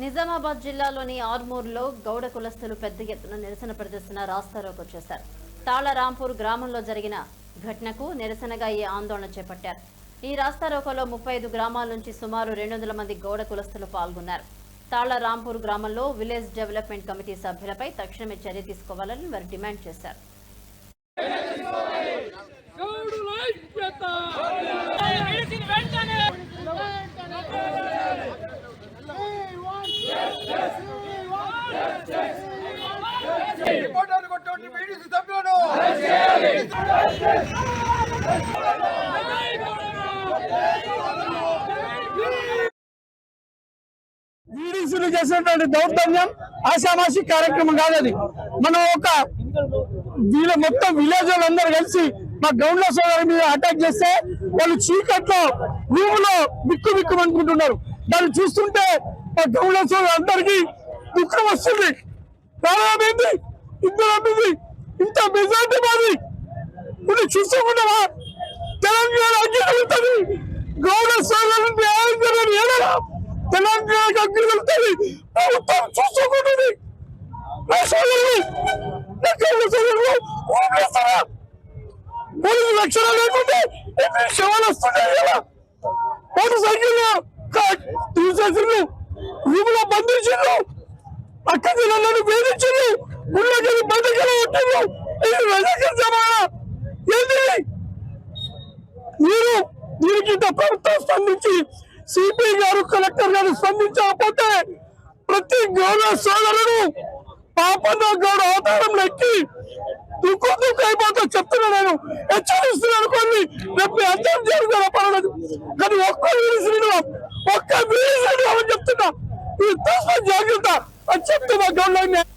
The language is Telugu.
నిజామాబాద్ జిల్లాలోని ఆర్మూర్లో గౌడ కులస్తులు పెద్ద ఎత్తున నిరసన ప్రదర్శన రాస్తారోకు చేశారు. తాళరాంపూర్ గ్రామంలో జరిగిన ఘటనకు నిరసనగా ఈ ఆందోళన చేపట్టారు. ఈ రాస్తారోకోలో ముప్పై ఐదు గ్రామాల నుంచి సుమారు రెండు వందల మంది గౌడ కులస్తులు పాల్గొన్నారు. తాళరాంపూర్ గ్రామంలో విలేజ్ డెవలప్మెంట్ కమిటీ సభ్యులపై తక్షణమే చర్య తీసుకోవాలని వారు డిమాండ్ చేశారు. రిపోర్టర్ కొట్టండి బీడీసీ సభ్యులను ఈడీసీలు చేసినటువంటి దౌర్జన్యం ఆషామాషి కార్యక్రమం కాదు అది. మనం ఒక వీళ్ళ మొత్తం విలేజ్ వాళ్ళందరూ కలిసి మా గ్రౌండ్ సోదరి సోదరు మీద అటాక్ చేస్తే వాళ్ళు చీకట్లో రూమ్లో బిక్కు బిక్కు అనుకుంటున్నారు దాన్ని చూస్తుంటే మా గ్రౌండ్ సోదరు అందరికి దుఃఖం వస్తుంది. రాబోయింది ఇంత ఇంత మెజార్టీ మాది. ఇది చూసుకుంటావా తెలంగాణ అగ్గిగలుగుతుంది గౌడ సోదరులు న్యాయం జరగని ఏడరా కలుగుతుంది అగ్గిగలుగుతుంది ప్రభుత్వం చూసుకుంటుంది నా సోదరులు నా గౌడ సోదరులు ఊపిస్తారా పోలీసు రక్షణ లేకుంటే ఎన్ని శవాలు వస్తున్నాయి కదా? మోటార్ తీసేసిండ్రు. రూములో బంధించిండ్రు. అక్క జిల్లాలను వేధించిండ్రు. గుళ్ళకెళ్ళి బయటకెళ్ళి ఉంటుండ్రు ఇది రజాకర్ ఏంటి మీరు దీనికి ప్రభుత్వం స్పందించి సిపిఐ గారు కలెక్టర్ గారు స్పందించకపోతే ప్రతి గౌరవ సోదరుడు పాపన్న గౌడ అవతారం ఎక్కి దుఃఖం దుఃఖ అయిపోతా చెప్తున్నా నేను. హెచ్చరిస్తున్నాను కొన్ని రేపు అర్థం చేరుకోవడం జాగ్రత్త వీడి ఇది తస్మ జాగ్రత్త అని చెప్తున్నా గవర్నమెంట్